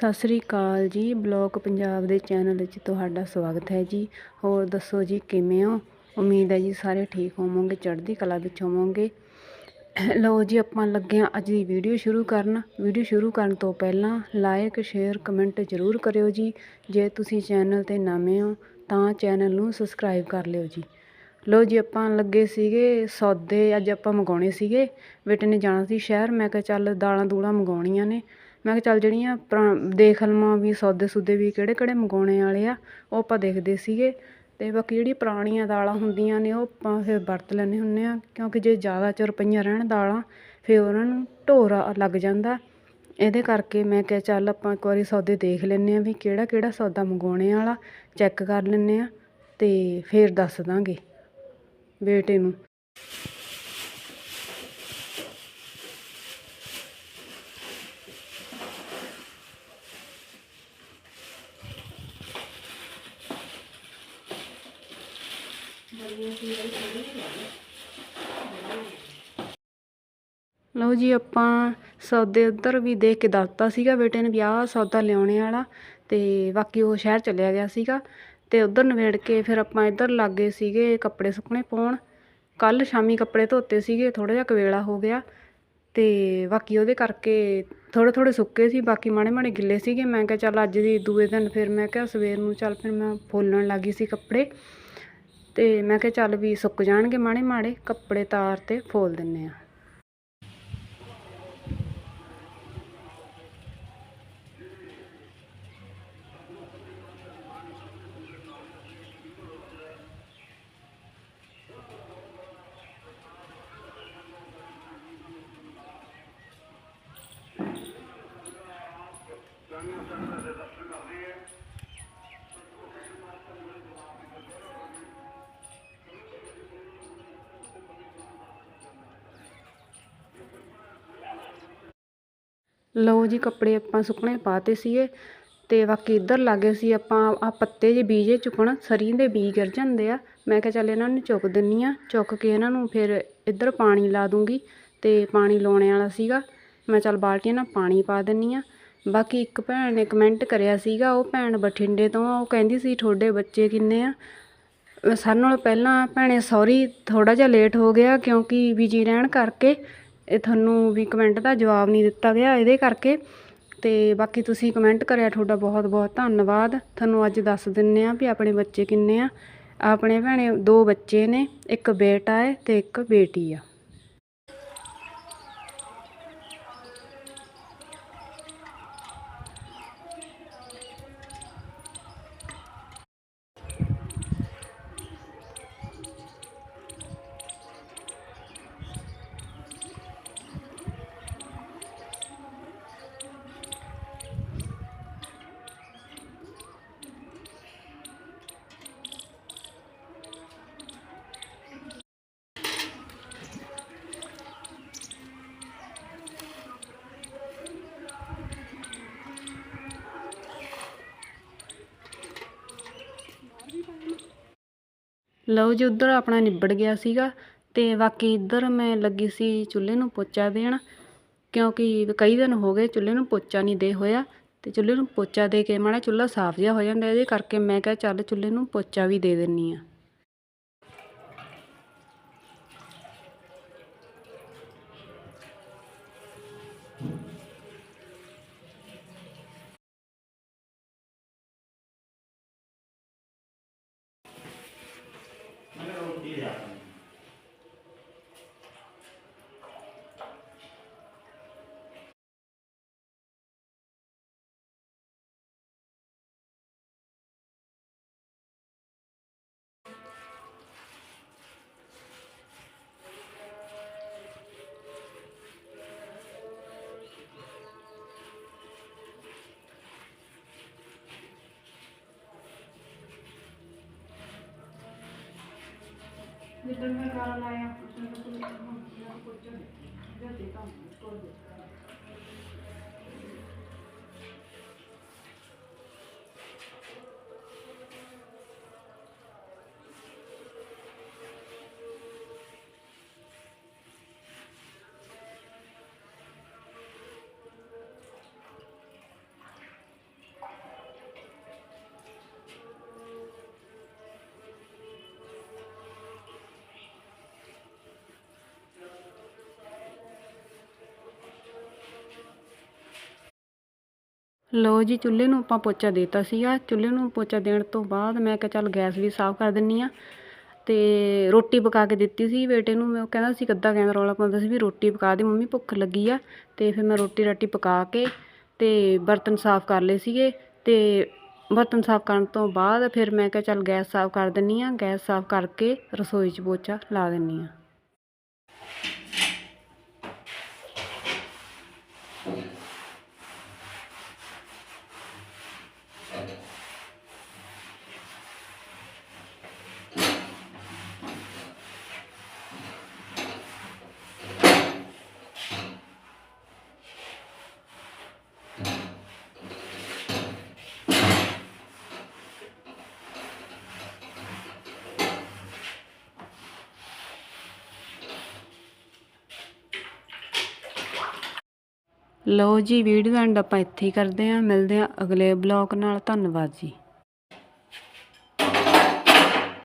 ਸਤਿ ਸ੍ਰੀ ਅਕਾਲ ਜੀ, ਬਲੌਗ ਪੰਜਾਬ ਦੇ ਚੈਨਲ ਵਿੱਚ ਤੁਹਾਡਾ ਸਵਾਗਤ ਹੈ ਜੀ। ਹੋਰ ਦੱਸੋ ਜੀ, ਕਿਵੇਂ ਹੋ? ਉਮੀਦ ਹੈ ਜੀ ਸਾਰੇ ਠੀਕ ਹੋਵੋਗੇ, ਚੜ੍ਹਦੀ ਕਲਾ ਵਿੱਚ ਹੋਵੋਗੇ। ਲਓ ਜੀ, ਆਪਾਂ ਲੱਗੇ ਹਾਂ ਅੱਜ ਦੀ ਵੀਡੀਓ ਸ਼ੁਰੂ ਕਰਨ। ਵੀਡੀਓ ਸ਼ੁਰੂ ਕਰਨ ਤੋਂ ਪਹਿਲਾਂ ਲਾਈਕ ਸ਼ੇਅਰ, ਕਮੈਂਟ ਜ਼ਰੂਰ ਕਰਿਓ ਜੀ। ਜੇ ਤੁਸੀਂ ਚੈਨਲ ਤੇ ਨਵੇਂ ਹੋ, ਤਾਂ ਚੈਨਲ ਨੂੰ ਸਬਸਕ੍ਰਾਈਬ ਕਰ ਲਿਓ ਜੀ। ਲਓ ਜੀ, ਆਪਾਂ ਲੱਗੇ ਸੀਗੇ ਸੌਦੇ, ਅੱਜ ਆਪਾਂ ਮੰਗਾਉਣੇ ਸੀਗੇ। ਬੇਟੇ ਨੇ ਜਾਣਾ ਸੀ ਸ਼ਹਿਰ, ਮੈਂ ਕਿਹਾ ਚੱਲ ਦਾਲਾਂ ਦੂਲਾਂ ਮੰਗਾਉਣੀਆਂ ਨੇ। ਮੈਂ ਕਿਹਾ ਚੱਲ ਜਿਹੜੀਆਂ ਪੁਰਾ, ਦੇਖ ਲਵਾਂ ਵੀ ਸੌਦੇ ਸੂਦੇ ਵੀ ਕਿਹੜੇ ਕਿਹੜੇ ਮੰਗਵਾਉਣੇ ਵਾਲੇ ਆ, ਉਹ ਆਪਾਂ ਦੇਖਦੇ ਸੀਗੇ। ਅਤੇ ਬਾਕੀ ਜਿਹੜੀ ਪੁਰਾਣੀਆਂ ਦਾਲਾਂ ਹੁੰਦੀਆਂ ਨੇ, ਉਹ ਆਪਾਂ ਫਿਰ ਵਰਤ ਲੈਂਦੇ ਹੁੰਦੇ ਹਾਂ ਕਿਉਂਕਿ ਜੇ ਜ਼ਿਆਦਾ ਚਿਰ ਪਈਆਂ ਰਹਿਣ ਦਾਲਾਂ, ਫਿਰ ਉਹਨਾਂ ਨੂੰ ਢੋਰ ਲੱਗ ਜਾਂਦਾ। ਇਹਦੇ ਕਰਕੇ ਮੈਂ ਕਿਹਾ ਚੱਲ ਆਪਾਂ ਇੱਕ ਵਾਰੀ ਸੌਦੇ ਦੇਖ ਲੈਂਦੇ ਹਾਂ ਵੀ ਕਿਹੜਾ ਕਿਹੜਾ ਸੌਦਾ ਮੰਗਵਾਉਣੇ ਵਾਲਾ, ਚੈੱਕ ਕਰ ਲੈਂਦੇ ਹਾਂ ਅਤੇ ਫਿਰ ਦੱਸ ਦਾਂਗੇ ਬੇਟੇ ਨੂੰ। ਲਓ ਜੀ, ਆਪਾਂ ਸੌਦੇ ਉੱਧਰ ਵੀ ਦੇਖ ਕੇ ਦੱਸਤਾ ਸੀਗਾ ਬੇਟੇ ਨੇ ਵਿਆਹ ਸੌਦਾ ਲਿਆਉਣੇ ਵਾਲਾ ਅਤੇ ਬਾਕੀ ਉਹ ਸ਼ਹਿਰ ਚਲਿਆ ਗਿਆ ਸੀਗਾ ਅਤੇ ਉੱਧਰ ਨਿਬੇੜ ਕੇ ਫਿਰ ਆਪਾਂ ਇੱਧਰ ਲੱਗ ਸੀਗੇ ਕੱਪੜੇ ਸੁੱਕਣੇ ਪਾਉਣ। ਕੱਲ੍ਹ ਸ਼ਾਮੀ ਕੱਪੜੇ ਧੋਤੇ ਸੀਗੇ, ਥੋੜ੍ਹਾ ਜਿਹਾ ਕਵੇਲਾ ਹੋ ਗਿਆ ਅਤੇ ਬਾਕੀ ਉਹਦੇ ਕਰਕੇ ਥੋੜ੍ਹੇ ਥੋੜ੍ਹੇ ਸੁੱਕੇ ਸੀ, ਬਾਕੀ ਮਾੜੇ ਮਾੜੇ ਗਿੱਲੇ ਸੀਗੇ। ਮੈਂ ਕਿਹਾ ਚੱਲ ਅੱਜ ਦੀ ਦੂਏ ਦਿਨ ਫਿਰ ਮੈਂ ਕਿਹਾ ਸਵੇਰ ਨੂੰ ਚੱਲ ਫਿਰ ਮੈਂ ਫੋਲਣ ਲੱਗ ਗਈ ਸੀ ਕੱਪੜੇ। ਅਤੇ ਮੈਂ ਕਿਹਾ ਚੱਲ ਵੀ ਸੁੱਕ ਜਾਣਗੇ ਮਾੜੇ ਮਾੜੇ, ਕੱਪੜੇ ਤਾਰ 'ਤੇ ਫੋਲ ਦਿੰਦੇ ਹਾਂ ਲਓ ਜੀ ਕੱਪੜੇ ਆਪਾਂ ਸੁੱਕਣੇ ਪਾਤੇ ਸੀਗੇ ਅਤੇ ਬਾਕੀ ਇੱਧਰ ਲੱਗ ਸੀ ਆਪਾਂ, ਆਹ ਪੱਤੇ ਜਿਹੇ ਬੀਜੇ ਚੁੱਕਣ, ਸਰੀ ਦੇ ਬੀਜ ਗਿਰ ਜਾਂਦੇ ਆ। ਮੈਂ ਕਿਹਾ ਚੱਲ ਇਹਨਾਂ ਨੂੰ ਚੁੱਕ ਦਿੰਦੀ ਹਾਂ ਚੁੱਕ ਕੇ ਇਹਨਾਂ ਨੂੰ ਫਿਰ ਇੱਧਰ ਪਾਣੀ ਲਾ ਦੂੰਗੀ ਅਤੇ ਪਾਣੀ ਲਾਉਣੇ ਵਾਲਾ ਸੀਗਾ। ਮੈਂ ਚੱਲ ਬਾਲਟੀਆਂ ਨਾਲ ਪਾਣੀ ਪਾ ਦਿੰਦੀ ਹਾਂ ਬਾਕੀ ਇੱਕ ਭੈਣ ਨੇ ਕਮੈਂਟ ਕਰਿਆ ਸੀਗਾ, ਉਹ ਭੈਣ ਬਠਿੰਡੇ ਤੋਂ ਉਹ ਕਹਿੰਦੀ ਸੀ ਤੁਹਾਡੇ ਬੱਚੇ ਕਿੰਨੇ ਆ? ਸਾਰਿਆਂ ਨਾਲੋਂ ਪਹਿਲਾਂ ਭੈਣੇ ਸੌਰੀ ਥੋੜ੍ਹਾ ਜਿਹਾ ਲੇਟ ਹੋ ਗਿਆ ਕਿਉਂਕਿ ਬਿਜ਼ੀ ਰਹਿਣ ਕਰਕੇ ਇਹ ਤੁਹਾਨੂੰ ਵੀ ਕਮੈਂਟ ਦਾ ਜਵਾਬ ਨਹੀਂ ਦਿੱਤਾ ਗਿਆ ਇਹਦੇ ਕਰਕੇ। ਅਤੇ ਬਾਕੀ ਤੁਸੀਂ ਕਮੈਂਟ ਕਰਿਆ ਤੁਹਾਡਾ ਬਹੁਤ ਬਹੁਤ ਧੰਨਵਾਦ। ਤੁਹਾਨੂੰ ਅੱਜ ਦੱਸ ਦਿੰਦੇ ਹਾਂ ਵੀ ਆਪਣੇ ਬੱਚੇ ਕਿੰਨੇ ਆ। ਆਪਣੇ ਭੈਣੇ ਦੋ ਬੱਚੇ ਨੇ, ਇੱਕ ਬੇਟਾ ਹੈ ਅਤੇ ਇੱਕ ਬੇਟੀ ਆ। ਲਓ ਜੀ, ਉੱਧਰ ਆਪਣਾ ਨਿਬੜ ਗਿਆ ਸੀਗਾ ਅਤੇ ਬਾਕੀ ਇੱਧਰ ਮੈਂ ਲੱਗੀ ਸੀ ਚੁੱਲ੍ਹੇ ਨੂੰ ਪੋਚਾ ਦੇਣ, ਕਿਉਂਕਿ ਕਈ ਦਿਨ ਹੋ ਗਏ ਚੁੱਲ੍ਹੇ ਨੂੰ ਪੋਚਾ ਨਹੀਂ ਦੇ ਹੋਇਆ ਅਤੇ ਚੁੱਲ੍ਹੇ ਨੂੰ ਪੋਚਾ ਦੇ ਕੇ ਮਾੜਾ ਚੁੱਲ੍ਹਾ ਸਾਫ਼ ਜਿਹਾ ਹੋ ਜਾਂਦਾ, ਇਹਦੇ ਕਰਕੇ ਮੈਂ ਕਿਹਾ ਚੱਲ ਚੁੱਲ੍ਹੇ ਨੂੰ ਪੋਚਾ ਵੀ ਦੇ ਦਿੰਦੀ ਹਾਂ। ਜਿੱਦਣ ਮੈਂ ਕਾਲ ਆਇਆ ਉਸ ਨੂੰ ਕੋਈ ਪੋਚਾ ਦੇ ਦੇ ਤਾਂ ਤੋੜ ਲਓ ਜੀ, ਚੁੱਲ੍ਹੇ ਨੂੰ ਆਪਾਂ ਪੋਚਾ ਦੇਤਾ ਸੀਗਾ। ਚੁੱਲ੍ਹੇ ਨੂੰ ਪੋਚਾ ਦੇਣ ਤੋਂ ਬਾਅਦ ਮੈਂ ਕਿਹਾ ਚੱਲ ਗੈਸ ਵੀ ਸਾਫ਼ ਕਰ ਦਿੰਨੀ ਆ। ਤੇ ਰੋਟੀ ਪਕਾ ਕੇ ਦਿੱਤੀ ਸੀ ਬੇਟੇ ਨੂੰ। ਮੈਂ ਉਹ ਕਹਿੰਦਾ ਸੀ ਕੱਦਾ ਕਹਿੰਦਾ ਰੌਲਾ ਪਾਉਂਦਾ ਸੀ ਵੀ ਰੋਟੀ ਪਕਾ ਦੇ, ਮੰਮੀ ਭੁੱਖ ਲੱਗੀ ਆ। ਤੇ ਫਿਰ ਮੈਂ ਰੋਟੀ ਰਾਟੀ ਪਕਾ ਕੇ ਤੇ ਬਰਤਨ ਸਾਫ਼ ਕਰ ਲਏ ਸੀਗੇ। ਤੇ ਬਰਤਨ ਸਾਫ਼ ਕਰਨ ਤੋਂ ਬਾਅਦ ਫਿਰ ਮੈਂ ਕਿਹਾ ਚੱਲ ਗੈਸ ਸਾਫ਼ ਕਰ ਦਿੰਨੀ ਆ। ਗੈਸ ਸਾਫ਼ ਕਰਕੇ ਰਸੋਈ 'ਚ ਪੋਚਾ ਲਾ ਦਿੰਨੀ ਆ। ਲਓ ਜੀ, ਵੀਡੀਓ ਐਂਡ ਆਪਾਂ ਇੱਥੇ ਹੀ ਕਰਦੇ ਹਾਂ। ਮਿਲਦੇ ਹਾਂ ਅਗਲੇ ਬਲੌਗ ਨਾਲ। ਧੰਨਵਾਦ ਜੀ।